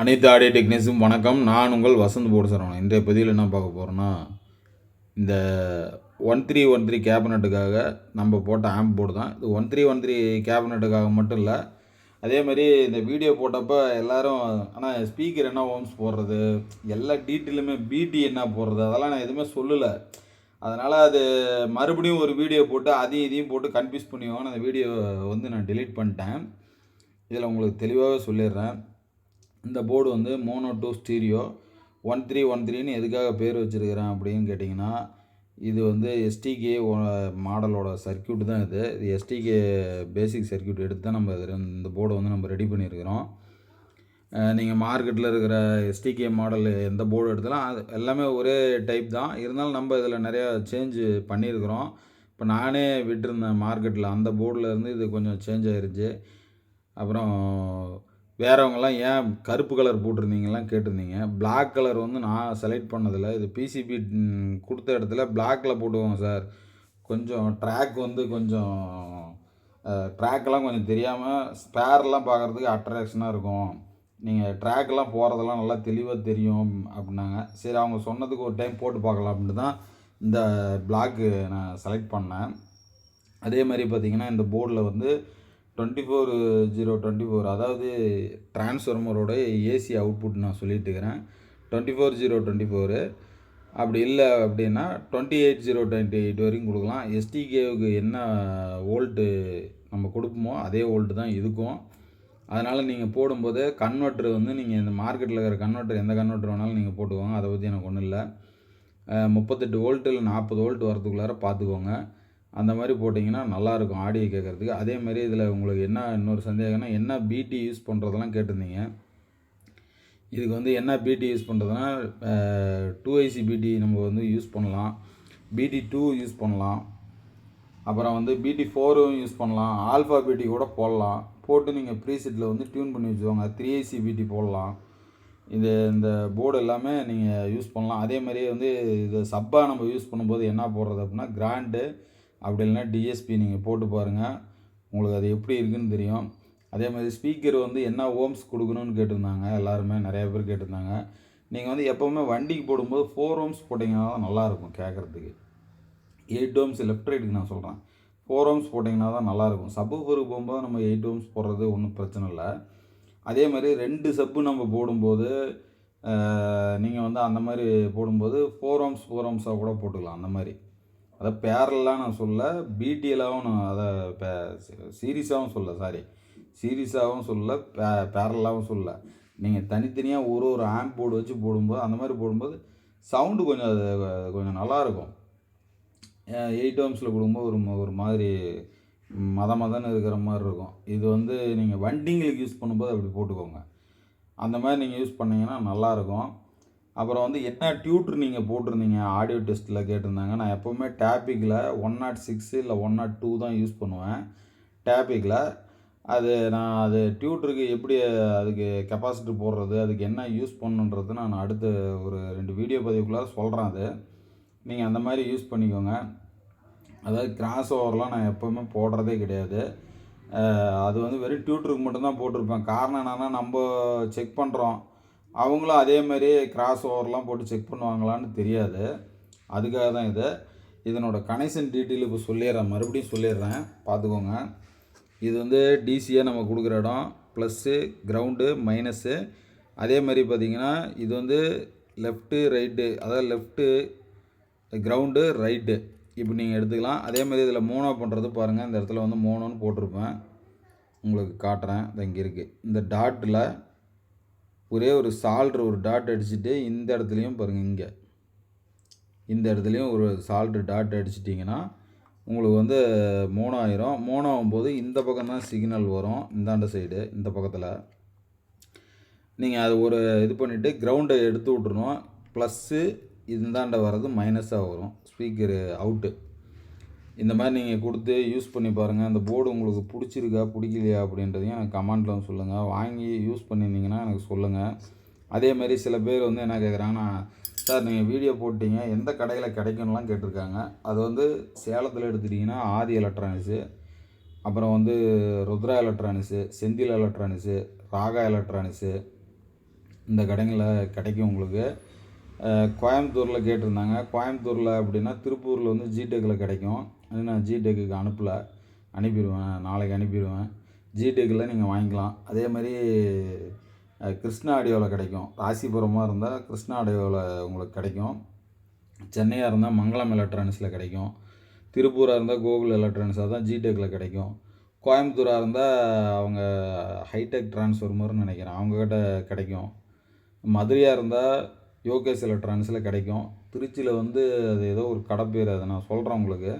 அனைத்து audio technician வணக்கம். நான் உங்கள் வசந்த் போடுசரவன் இன்றைய பதிவில் என்ன பார்க்க போகிறோன்னா இந்த ஒன் த்ரீ ஒன் த்ரீ கேபினட்டுக்காக நம்ம போட்ட ஆம்ப் போர்டு தான். இது ஒன் த்ரீ ஒன் த்ரீ கேபினட்டுக்காக மட்டும் இல்லை அதே மாதிரி இந்த வீடியோ போட்டப்போ எல்லோரும் ஆனால் ஸ்பீக்கர் என்ன ஓம்ஸ் போடுறது எல்லா டீட்டெயிலுமே பிடி என்ன போடுறது அதெல்லாம் நான் எதுவுமே சொல்லலை. அதனால் அது மறுபடியும் ஒரு வீடியோ போட்டு அதையும் இதையும் போட்டு கன்ஃபியூஸ் பண்ணிவாங்க அந்த வீடியோ வந்து நான் டெலீட் பண்ணிட்டேன். இதில் உங்களுக்கு தெளிவாகவே சொல்லிடுறேன். இந்த போர்டு வந்து mono to stereo one three one த்ரீன்னு எதுக்காக பேர் வச்சுருக்கிறேன் அப்படின்னு கேட்டிங்கன்னா இது வந்து எஸ்டிகே மாடலோட சர்க்கியூட் தான் இது. இது எஸ்டிகே பேசிக் சர்க்கியூட் எடுத்து தான் நம்ம இது இந்த போர்டை வந்து நம்ம ரெடி பண்ணியிருக்கிறோம். நீங்கள் மார்க்கெட்டில் இருக்கிற எஸ்டிகே மாடல் எந்த போர்டு எடுத்தாலும் அது எல்லாமே ஒரே டைப் தான். இருந்தாலும் நம்ம இதில் நிறையா சேஞ்சு பண்ணியிருக்கிறோம். இப்போ நானே விட்டுருந்தேன் மார்க்கெட்டில் அந்த போர்டில் இருந்து இது கொஞ்சம் சேஞ்ச் ஆயிருச்சு. அப்புறம் வேறவங்களாம் ஏன் கருப்பு கலர் போட்டிருந்தீங்கலாம் கேட்டிருந்தீங்க? பிளாக் கலர் வந்து நான் செலக்ட் பண்ணதில்லை. இது பிசிபி கொடுத்த இடத்துல பிளாக்கில் போட்டுவோங்க சார் கொஞ்சம் ட்ராக் வந்து கொஞ்சம் ட்ராக்கெல்லாம் கொஞ்சம் தெரியாமல் ஸ்பேர்லாம் பார்க்குறதுக்கு அட்ராக்ஷனாக இருக்கும். நீங்கள் ட்ராக்லாம் போகிறதெல்லாம் நல்லா தெளிவாக தெரியும் அப்படின்னாங்க. சரி அவங்க சொன்னதுக்கு ஒரு டைம் போட்டு பார்க்கலாம் அப்படின்ட்டு தான் இந்த பிளாக்கு நான் செலக்ட் பண்ணேன். அதே மாதிரி பார்த்திங்கன்னா இந்த போர்டில் வந்து twenty four zero twenty four அதாவது டிரான்ஸ்ஃபார்மரோட ஏசி அவுட்புட் நான் சொல்லிட்டு இருக்கிறேன் twenty four zero twenty four அப்படி இல்லை அப்படின்னா twenty eight zero twenty eight வரைக்கும் கொடுக்கலாம். எஸ்டிகேவுக்கு என்ன வோல்ட்டு நம்ம கொடுப்போமோ அதே வோல்ட்டு தான் இருக்கும் அதனால் நீங்கள் போடும்போது கன்வெர்ட்ரு வந்து நீங்கள் இந்த மார்க்கெட்டில் இருக்கிற கன்வெர்ட்ரு எந்த கன்வெர்ட்ரு வேணாலும் நீங்கள் போட்டுக்கோங்க. அதை பற்றி எனக்கு ஒன்றும் இல்லை. முப்பத்தெட்டு வோல்ட்டு இல்லை நாற்பது வோல்ட் வரதுக்குள்ளார பார்த்துக்கோங்க. அந்த மாதிரி போட்டிங்கன்னா நல்லாயிருக்கும் ஆடியோ கேட்குறதுக்கு. அதே மாதிரி இதில் உங்களுக்கு என்ன இன்னொரு சந்தேகம்னா என்ன பிடி யூஸ் பண்ணுறதெல்லாம் கேட்டிருந்தீங்க. இதுக்கு வந்து என்ன பிடி யூஸ் பண்ணுறதுனா டூ ஐசி பிடி நம்ம வந்து யூஸ் பண்ணலாம். பிடி டூ யூஸ் பண்ணலாம். அப்புறம் வந்து பிடி ஃபோரும் யூஸ் பண்ணலாம். ஆல்ஃபா பிடி கூட போடலாம். போட்டு நீங்கள் ப்ரீசெட்டில் வந்து டியூன் பண்ணி வச்சுக்கோங்க. த்ரீ ஐசி பிடி போடலாம். இது இந்த போர்டு எல்லாமே நீங்கள் யூஸ் பண்ணலாம். அதே மாதிரியே வந்து இது சப்பாக நம்ம யூஸ் பண்ணும்போது என்ன போடுறது அப்படின்னா கிராண்டு அப்படி இல்லைன்னா டிஎஸ்பி நீங்கள் போட்டு பாருங்கள் உங்களுக்கு அது எப்படி இருக்குன்னு தெரியும். அதே மாதிரி ஸ்பீக்கர் வந்து என்ன ஓம்ஸ் கொடுக்கணும்னு கேட்டிருந்தாங்க. எல்லாருமே நிறையா பேர் கேட்டிருந்தாங்க. நீங்கள் வந்து எப்போவுமே வண்டிக்கு போடும்போது ஃபோர் ஓம்ஸ் போட்டிங்கன்னா தான் நல்லாயிருக்கும் கேட்குறதுக்கு. எயிட் ஓம்ஸ் லெஃப்ட் ரைட்டுக்கு நான் சொல்கிறேன் ஃபோர் ஓம்ஸ் போட்டிங்கன்னா தான் நல்லாயிருக்கும். சப்பு பொருக்கு போகும்போது நம்ம எயிட் ஓம்ஸ் போடுறது ஒன்றும் பிரச்சனை இல்லை. அதே மாதிரி ரெண்டு சப்பு நம்ம போடும்போது நீங்கள் வந்து அந்த மாதிரி போடும்போது ஃபோர் ஓம்ஸ் ஃபோர் ஓம்ஸாக கூட போட்டுக்கலாம். அந்த மாதிரி. அதை பேரலாம் நான் சொல்ல பிடிஎலாகவும் நான் அதை பே சீரியஸாகவும் சொல்ல சாரி சீரியஸாகவும் சொல்ல பே பேரலாகவும் சொல்ல நீங்கள் தனித்தனியாக ஒரு ஒரு ஆம்ப் போர்டு வச்சு போடும்போது அந்த மாதிரி போடும்போது சவுண்டு கொஞ்சம் அது கொஞ்சம் நல்லாயிருக்கும் எயிட் ஓம்ஸில் கொடுக்கும்போது ஒரு ஒரு மாதிரி மத மதன்னு இருக்கிற மாதிரி இருக்கும். இது வந்து நீங்கள் வண்டிங்களுக்கு யூஸ் பண்ணும்போது அப்படி போட்டுக்கோங்க. அந்த மாதிரி நீங்கள் யூஸ் பண்ணிங்கன்னா நல்லாயிருக்கும் அப்புறம் வந்து என்ன டியூட்ரு நீங்கள் போட்டிருந்தீங்க? ஆடியோ டெஸ்ட்டில் கேட்டிருந்தாங்க. நான் எப்போவுமே டேபிக்கில் ஒன் நாட் சிக்ஸு இல்லை ஒன் நாட் டூ தான் யூஸ் பண்ணுவேன். டேபிக்கில் அது நான் அது டியூட்டருக்கு எப்படி அதுக்கு கெப்பாசிட்டி போடுறது அதுக்கு என்ன யூஸ் பண்ணுன்றது நான் அடுத்த ஒரு ரெண்டு வீடியோ பதிவுக்குள்ளார சொல்கிறேன் அது. நீங்கள் அந்த மாதிரி யூஸ் பண்ணிக்கோங்க. அதாவது கிராஸ் ஓவர்லாம் நான் எப்போவுமே போடுறதே கிடையாது. அது வந்து வெறும் டியூட்டருக்கு மட்டும்தான் போட்டிருப்பேன். காரணம் என்னென்னா நம்ம செக் பண்ணுறோம் அவங்களும் அதே மாதிரி கிராஸ் ஓவர்லாம் போட்டு செக் பண்ணுவாங்களான்னு தெரியாது. அதுக்காக தான் இது. இதனோட கனெக்ஷன் டீட்டெயில் இப்போ சொல்லிடுறேன். மறுபடியும் சொல்லிடுறேன். பார்த்துக்கோங்க. இது வந்து டிசியாக நம்ம கொடுக்குற இடம். ப்ளஸ்ஸு கிரவுண்டு மைனஸ்ஸு அதே மாதிரி பார்த்தீங்கன்னா இது வந்து லெஃப்ட்டு ரைட்டு அதாவது லெஃப்ட்டு கிரவுண்டு ரைட்டு இப்போ நீங்கள் எடுத்துக்கலாம். அதே மாதிரி இதில் மோனோ பண்ணுறது பாருங்கள் இந்த இடத்துல வந்து மோனோன்னு போட்டிருப்பேன். உங்களுக்கு காட்டுறேன். இங்கே இருக்குது இந்த டாட்டில் ஒரே ஒரு சால்ட்ரு ஒரு டாட் அடிச்சுட்டு இந்த இடத்துலையும் பாருங்கள் இங்கே. இந்த இடத்துலையும் ஒரு சால்ட்ரு டாட் அடிச்சிட்டிங்கன்னா உங்களுக்கு வந்து மோனோ ஆயிரும் மோனோ ஆகும்போது இந்த பக்கம் தான் சிக்னல் வரும். இந்தாண்ட சைடு இந்த பக்கத்தில். நீங்கள் அது ஒரு இது பண்ணிவிட்டு கிரவுண்டை எடுத்து விட்ருணும் ப்ளஸ்ஸு இந்தாண்ட வர்றது மைனஸாக வரும். ஸ்பீக்கரு அவுட்டு இந்த மாதிரி நீங்கள் கொடுத்து யூஸ் பண்ணி பாருங்கள் அந்த போர்டு உங்களுக்கு பிடிச்சிருக்கா பிடிக்கலையா அப்படின்றதையும் எனக்கு கமெண்ட்டில் வந்து சொல்லுங்கள் வாங்கி யூஸ் பண்ணியிருந்தீங்கன்னா எனக்கு சொல்லுங்கள் அதே மாதிரி சில பேர் வந்து என்ன கேட்குறாங்கன்னா சார் நீங்கள் வீடியோ போட்டீங்க. எந்த கடையில் கிடைக்கும்லாம் கேட்டிருக்காங்க. அது வந்து சேலத்தில் எடுத்துட்டிங்கன்னா ஆதி எலக்ட்ரானிக்ஸு அப்புறம் வந்து Rudra electronics Senthil electronics Raga electronics இந்த கடைங்களில் கிடைக்கும் உங்களுக்கு. கோயம்புத்தூரில் கேட்டிருந்தாங்க. கோயம்புத்தூரில் அப்படின்னா திருப்பூரில் வந்து ஜிடெக்கில் கிடைக்கும். அது நான் ஜிடெக்குக்கு அனுப்பலை. அனுப்பிடுவேன். நாளைக்கு அனுப்பிடுவேன். ஜிடெக்கில் நீங்கள் வாங்கிக்கலாம். அதே மாதிரி கிருஷ்ணா ஆடியோவில் கிடைக்கும். ராசிபுரமாக இருந்தால் கிருஷ்ணா ஆடியோவில் உங்களுக்கு கிடைக்கும். சென்னையாக இருந்தால் மங்களம் எலக்ட்ரானிக்ஸில் கிடைக்கும். திருப்பூராக இருந்தால் கோகுல் எலக்ட்ரானிக்ஸ் தான் ஜிடெக்கில் கிடைக்கும். கோயம்புத்தூராக இருந்தால் அவங்க ஹைடெக் டிரான்ஸ்ஃபார்மர்னு நினைக்கிறேன். அவங்கக்கிட்ட கிடைக்கும். மதுரையாக இருந்தால் யோகேஷ் எலக்ட்ரானிக்ஸில் கிடைக்கும். திருச்சியில் வந்து அது ஏதோ ஒரு கடை பேர் அதை நான் சொல்கிறேன் உங்களுக்கு.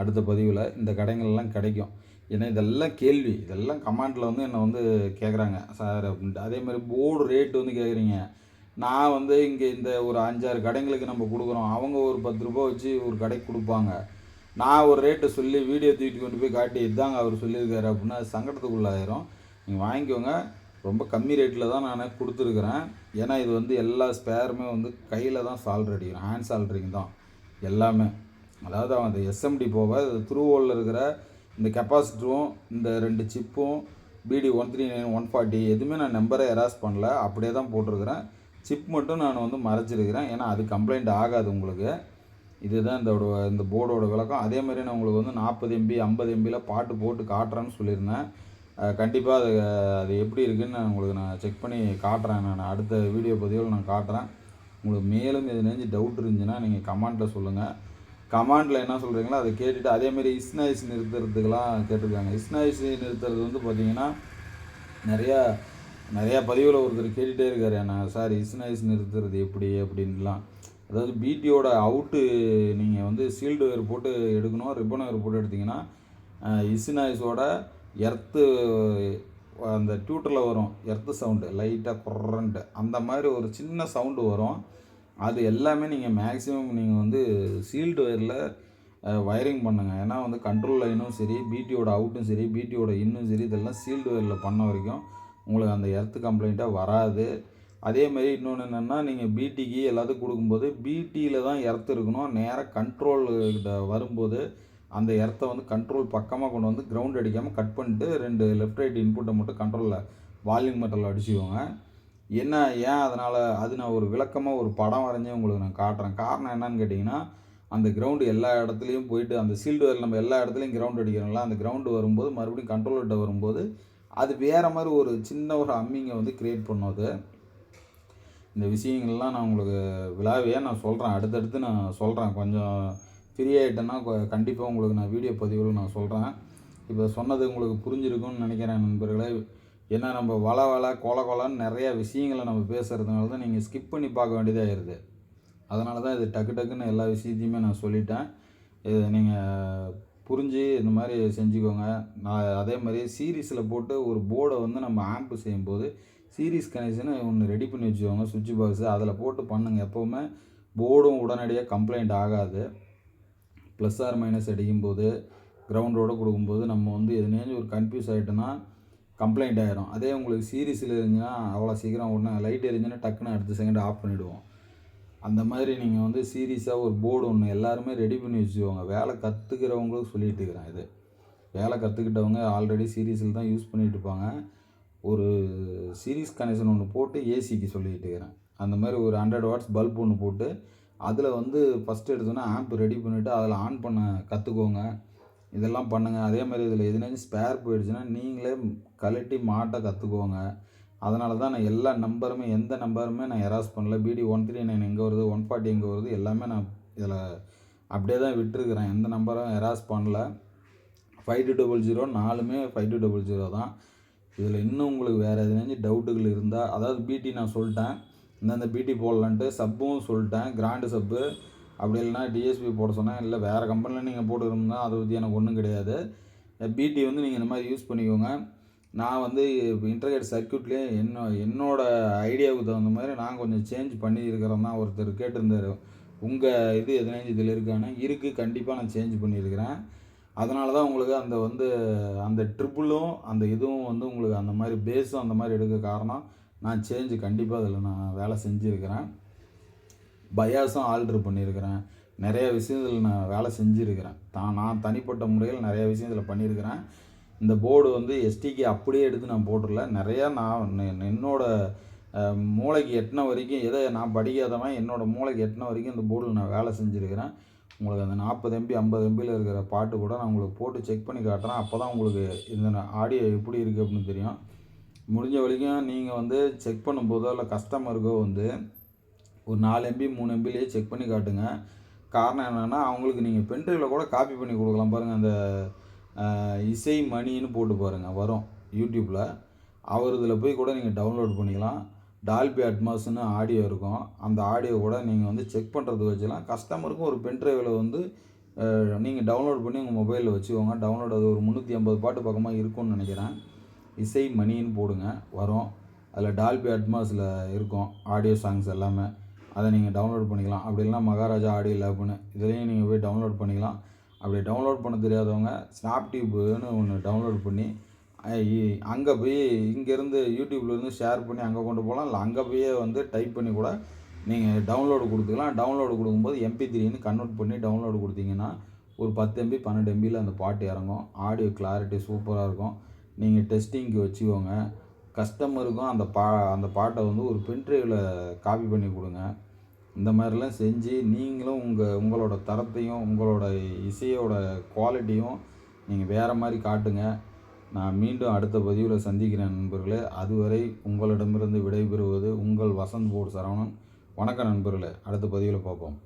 அடுத்த பதிவில் இந்த கடைகள்லாம் கிடைக்கும். ஏன்னா இதெல்லாம் கேள்வி. இதெல்லாம் கமெண்டில் வந்து என்னை வந்து கேட்குறாங்க சார் அப்படின்ட்டு. அதே மாதிரி போர்டு ரேட்டு வந்து கேட்குறீங்க நான் வந்து இங்கே இந்த ஒரு அஞ்சாறு கடைங்களுக்கு நம்ம கொடுக்குறோம். அவங்க ஒரு பத்து ரூபா வச்சு ஒரு கடைக்கு கொடுப்பாங்க. நான் ஒரு ரேட்டை சொல்லி வீடியோ தூக்கிட்டு கொண்டு போய் காட்டி இதாங்க அவர் சொல்லியிருக்காரு அப்படின்னா அது சங்கடத்துக்குள்ளாயிரும். நீங்கள் வாங்கிக்கோங்க. ரொம்ப கம்மி ரேட்டில் தான் நான் கொடுத்துருக்குறேன். ஏன்னா இது வந்து எல்லா ஸ்பேருமே வந்து கையில் தான் சால்ட்ரு அடிக்கிறேன் ஹேண்ட் சால்ட்ரிங் தான். எல்லாமே. அதாவது அவன் அந்த எஸ்எம்டி போக த்ரூவோலில் இருக்கிற இந்த கெப்பாசிட்டரும் இந்த ரெண்டு சிப்பும் பிடி one three nine one forty எதுவுமே நான் நம்பரை எராஸ் பண்ணல. அப்படியே தான் போட்டிருக்கிறேன். சிப் மட்டும் நான் வந்து மறைச்சிருக்கிறேன். ஏன்னா அது கம்ப்ளைண்ட் ஆகாது உங்களுக்கு. இதுதான் இதோட இந்த போர்டோட விளக்கம். அதே மாதிரி நான் உங்களுக்கு வந்து நாற்பது எம்பி ஐம்பது எம்பியில் பாட்டு போட்டு காட்டுறேன்னு சொல்லியிருந்தேன். கண்டிப்பாக அது அது எப்படி இருக்குதுன்னு நான் உங்களுக்கு நான் செக் பண்ணி காட்டுறேன். நான் அடுத்த வீடியோ பதிவில் நான் காட்டுறேன். உங்களுக்கு மேலும் இது நெஞ்சு டவுட் இருந்துச்சுன்னா நீங்கள் கமெண்ட்டில் சொல்லுங்கள் கமெண்டில் என்ன சொல்கிறீங்களோ அதை கேட்டுவிட்டு அதேமாரி இஸ்னாயிஸ் நிறுத்துறதுக்கெலாம் கேட்டிருக்காங்க. இஸ்னாயிஸ் நிறுத்துறது வந்து பார்த்தீங்கன்னா நிறையா நிறையா பதிவில் ஒருத்தர் கேட்டுகிட்டே இருக்கார். நான் சார் இஸ்னாயிஸ் நிறுத்துறது எப்படி? அப்படின்லாம் அதாவது பிடியோட அவுட்டு நீங்கள் வந்து சீல்டு வேர் போட்டு எடுக்கணும். ரிப்பன் வேர் போட்டு எடுத்திங்கன்னா இஸ்னாயிஸோட எர்த்து அந்த டியூட்டரில் வரும் எர்த்து சவுண்டு லைட்டாக குறன்ட்டு அந்த மாதிரி ஒரு சின்ன சவுண்டு வரும். அது எல்லாமே நீங்கள் மேக்ஸிமம் நீங்கள் வந்து சீல்டு ஒயரில் வயரிங் பண்ணுங்கள் ஏன்னா வந்து கண்ட்ரோல் லைனும் சரி பிடியோட அவுட்டும் சரி பிடியோட இன்னும் சரி இதெல்லாம் சீல்டு ஒயரில் பண்ண வரைக்கும் உங்களுக்கு அந்த எர்த்து கம்ப்ளைண்ட்டாக வராது. அதே மாதிரி இன்னொன்று என்னென்னா நீங்கள் பிடிக்கு எல்லாத்துக்கும் கொடுக்கும்போது பிடியில் தான் எர்த்து இருக்கணும். நேராக கண்ட்ரோல் கிட்ட வரும்போது அந்த எர்த்தை வந்து கண்ட்ரோல் பக்கமாக கொண்டு வந்து கிரவுண்ட் அடிக்காமல் கட் பண்ணிட்டு ரெண்டு லெஃப்ட் ரைட் இன்புட்டை மட்டும் கண்ட்ரோலில் வால்யூம் மெட்டரில் அடிச்சுக்கோங்க. என்ன ஏன் அதனால்? அது நான் ஒரு விளக்கமாக ஒரு படம் வரைஞ்சே உங்களுக்கு நான் காட்டுறேன். காரணம் என்னன்னு கேட்டிங்கன்னா அந்த கிரவுண்டு எல்லா இடத்துலையும் போயிட்டு அந்த சீல்டு வேர் நம்ம எல்லா இடத்துலையும் கிரவுண்ட் அடிக்கிறோம்ல அந்த கிரவுண்டு வரும்போது மறுபடியும் கண்ட்ரோல்கிட்ட வரும்போது அது வேறு மாதிரி ஒரு சின்ன ஒரு அம்மிங்கை வந்து க்ரியேட் பண்ணும் இந்த விஷயங்கள்லாம் நான் உங்களுக்கு விழாவையே நான் சொல்கிறேன் அடுத்தடுத்து நான் சொல்கிறேன் கொஞ்சம் ஃப்ரீ ஆகிட்டேன்னா கண்டிப்பாக உங்களுக்கு நான் வீடியோ பதிவில் நான் சொல்கிறேன் இப்போ சொன்னது உங்களுக்கு புரிஞ்சிருக்கும்னு நினைக்கிறேன் நண்பர்களே. ஏன்னா நம்ம வள வள கொல கொலன்னு நிறையா விஷயங்களை நம்ம பேசுகிறதுனால தான் நீங்கள் ஸ்கிப் பண்ணி பார்க்க வேண்டியதாகிருது அதனால தான் இது டக்கு டக்குன்னு எல்லா விஷயத்தையுமே நான் சொல்லிட்டேன். இது நீங்கள் புரிஞ்சு இந்த மாதிரி செஞ்சுக்கோங்க. நான் அதே மாதிரி சீரீஸில் போட்டு ஒரு போர்டை வந்து நம்ம ஆம்ப் செய்யும்போது சீரீஸ் கனெக்ஷனை ஒன்று ரெடி பண்ணி வச்சுக்கோங்க சுவிட்ச் பாக்ஸு அதில் போட்டு பண்ணுங்கள் எப்போவுமே போர்டும் உடனடியாக கம்ப்ளைண்ட் ஆகாது. ப்ளஸ் ஆர் மைனஸ் அடிக்கும்போது கிரவுண்டோடு கொடுக்கும்போது நம்ம வந்து எதுனேஞ்சு ஒரு கன்ஃபியூஸ் ஆகிட்டோன்னா கம்ப்ளைண்ட் ஆகிரும் அதே உங்களுக்கு சீரீஸில் இருந்துச்சுன்னா அவ்வளோ சீக்கிரம் உடனே லைட் எரிஞ்சுன்னா டக்குன்னு அடுத்த செகண்ட் ஆஃப் பண்ணிவிடுவோம் அந்த மாதிரி நீங்கள் வந்து சீரியஸாக ஒரு போர்டு ஒன்று எல்லாருமே ரெடி பண்ணி வச்சுக்கோங்க. வேலை கற்றுக்கிறவங்களுக்கு சொல்லிகிட்டு இருக்கிறேன் இது. வேலை கற்றுக்கிட்டவங்க ஆல்ரெடி சீரீஸில் தான் யூஸ் பண்ணிகிட்டு இருப்பாங்க. ஒரு சீரீஸ் கனெக்ஷன் ஒன்று போட்டு ஏசிக்கு சொல்லிகிட்டு இருக்கிறேன். அந்த மாதிரி ஒரு ஹண்ட்ரட் வாட்ஸ் பல்ப் ஒன்று போட்டு அதில் வந்து ஃபஸ்ட்டு எடுத்தோன்னா ஆம்ப் ரெடி பண்ணிவிட்டு அதில் ஆன் பண்ண கற்றுக்கோங்க இதெல்லாம் பண்ணுங்கள் அதே மாதிரி இதில் எதுனாச்சும் ஸ்பேர் போயிடுச்சுன்னா நீங்களே கழட்டி மாட்ட கற்றுக்கோங்க அதனால தான் நான் எல்லா நம்பருமே எந்த நம்பருமே நான் எராஸ் பண்ணல. பிடி ஒன் த்ரீ நைன் எங்கே வருது ஒன் ஃபார்ட்டி எங்கே வருது எல்லாமே நான் இதில் அப்படியே தான் விட்டுருக்குறேன். எந்த நம்பரும் எராஸ் பண்ணல. ஃபைவ் டூ டபுள் ஜீரோ நாலுமே ஃபைவ் டூ டபுள் ஜீரோ தான். இதில் இன்னும் உங்களுக்கு வேறு எதுனாச்சும் டவுட்டுகள் இருந்தால் அதாவது பிடி நான் சொல்லிட்டேன். இந்தந்த பிடி போடலான்ட்டு சப்பும் சொல்லிட்டேன் கிராண்டு சப்பு. அப்படி இல்லைனா டிஎஸ்பி போட சொன்னேன். இல்லை வேறு கம்பெனியில் நீங்கள் போட்டுருந்தா அதை பற்றி எனக்கு ஒன்றும் கிடையாது. பிடி வந்து நீங்கள் இந்த மாதிரி யூஸ் பண்ணிக்கோங்க. நான் வந்து இன்டர்கேட் சர்க்கியூட்லேயே என்ன என்னோட ஐடியாவுக்கு தகுந்த மாதிரி நான் கொஞ்சம் சேஞ்ச் பண்ணியிருக்கிறேன் தான் ஒருத்தர் கேட்டிருந்தார். உங்கள் இது எதனாச்சும் இதில் இருக்கான்னு. இருக்குது கண்டிப்பாக நான் சேஞ்ச் பண்ணியிருக்கிறேன். அதனால தான் உங்களுக்கு அந்த வந்து அந்த ட்ரிப்புளும் அந்த இதுவும் வந்து உங்களுக்கு அந்த மாதிரி பேஸும் அந்த மாதிரி எடுக்க காரணம். நான் சேஞ்சு கண்டிப்பாக அதில் நான் வேலை செஞ்சுருக்கிறேன். பயாஸும் ஆல்ட்ரு பண்ணியிருக்கிறேன் நிறைய விஷயத்தில் நான் வேலை செஞ்சுருக்கிறேன். தான் நான் தனிப்பட்ட முறையில் நிறைய விஷயம் இதில் பண்ணியிருக்கிறேன் இந்த போர்டு வந்து எஸ்டிக்கு அப்படியே எடுத்து நான் போட்டுடல நிறையா நான் என்னோட மூளைக்கு எட்டின வரைக்கும் எதை நான் படிக்காதவன் என்னோட மூளைக்கு எட்டின வரைக்கும் இந்த போர்டில் நான் வேலை செஞ்சுருக்கிறேன். உங்களுக்கு அந்த நாற்பது எம்பி ஐம்பது எம்பியில் இருக்கிற பாட்டு கூட நான் உங்களுக்கு போட்டு செக் பண்ணி காட்டுறேன். அப்போ தான் உங்களுக்கு இந்த ஆடியோ எப்படி இருக்குது அப்படின்னு தெரியும். முடிஞ்ச வரைக்கும் நீங்கள் வந்து செக் பண்ணும்போதோ இல்லை கஸ்டமருக்கோ வந்து ஒரு நாலு எம்பி மூணு எம்பிலேயே செக் பண்ணி காட்டுங்க. காரணம் என்னென்னா அவங்களுக்கு நீங்கள் பென்ட்ரைவில் கூட காப்பி பண்ணி கொடுக்கலாம் பாருங்கள் அந்த இசை மணின்னு போட்டு பாருங்கள் வரும் யூடியூப்பில் அவர் இதில் போய் கூட நீங்கள் டவுன்லோட் பண்ணிக்கலாம். டால்பி அட்மாஸ்னு ஆடியோ இருக்கும். அந்த ஆடியோ கூட நீங்கள் வந்து செக் பண்ணுறது வச்சுக்கலாம் கஸ்டமருக்கும் ஒரு பென்ட்ரைவில் வந்து நீங்கள் டவுன்லோட் பண்ணி உங்கள் மொபைலில் வச்சுக்கோங்க. டவுன்லோட் அது ஒரு முந்நூற்றி ஐம்பது பாட்டு பக்கமாக இருக்கும்னு நினைக்கிறேன். இசை மணின்னு போடுங்க வரும். அதில் டால்பி அட்மாஸில் இருக்கும் ஆடியோ சாங்ஸ் எல்லாமே. அதை நீங்கள் டவுன்லோட் பண்ணிக்கலாம். அப்படி இல்லைனா மகாராஜா ஆடியோ லேப்னு இதுலேயும் நீங்கள் போய் டவுன்லோட் பண்ணிக்கலாம். அப்படி டவுன்லோட் பண்ண தெரியாதவங்க ஸ்னாப்டியூப்னு ஒன்று டவுன்லோட் பண்ணி அங்கே போய் இங்கேருந்து யூடியூப்லேருந்து ஷேர் பண்ணி அங்கே கொண்டு போகலாம். இல்லை அங்கே போய் வந்து டைப் பண்ணி கூட நீங்கள் டவுன்லோடு கொடுத்துக்கலாம். டவுன்லோடு கொடுக்கும்போது எம்பி த்ரீன்னு கன்வெர்ட் பண்ணி டவுன்லோடு கொடுத்தீங்கன்னா ஒரு பத்து எம்பி பன்னெண்டு எம்பியில் அந்த பாட்டு இறங்கும். ஆடியோ கிளாரிட்டி சூப்பராக இருக்கும். நீங்கள் டெஸ்டிங்க்கு வச்சுக்கோங்க. கஸ்டமருக்கும் அந்த பா அந்த பாட்டை வந்து ஒரு பென்ட்ரைவில் காப்பி பண்ணி கொடுங்க. இந்த மாதிரிலாம் செஞ்சு நீங்களும் உங்கள் உங்களோட தரத்தையும் உங்களோட இசையோட குவாலிட்டியும் நீங்கள் வேறு மாதிரி காட்டுங்க. நான் மீண்டும் அடுத்த பதிவில் சந்திக்கிறேன் நண்பர்களே. அதுவரை உங்களிடமிருந்து விடைபெறுவது உங்கள் வசந்த் போர்டு சரவணன். வணக்கம் நண்பர்களே. அடுத்த பதிவில் பார்ப்போம்.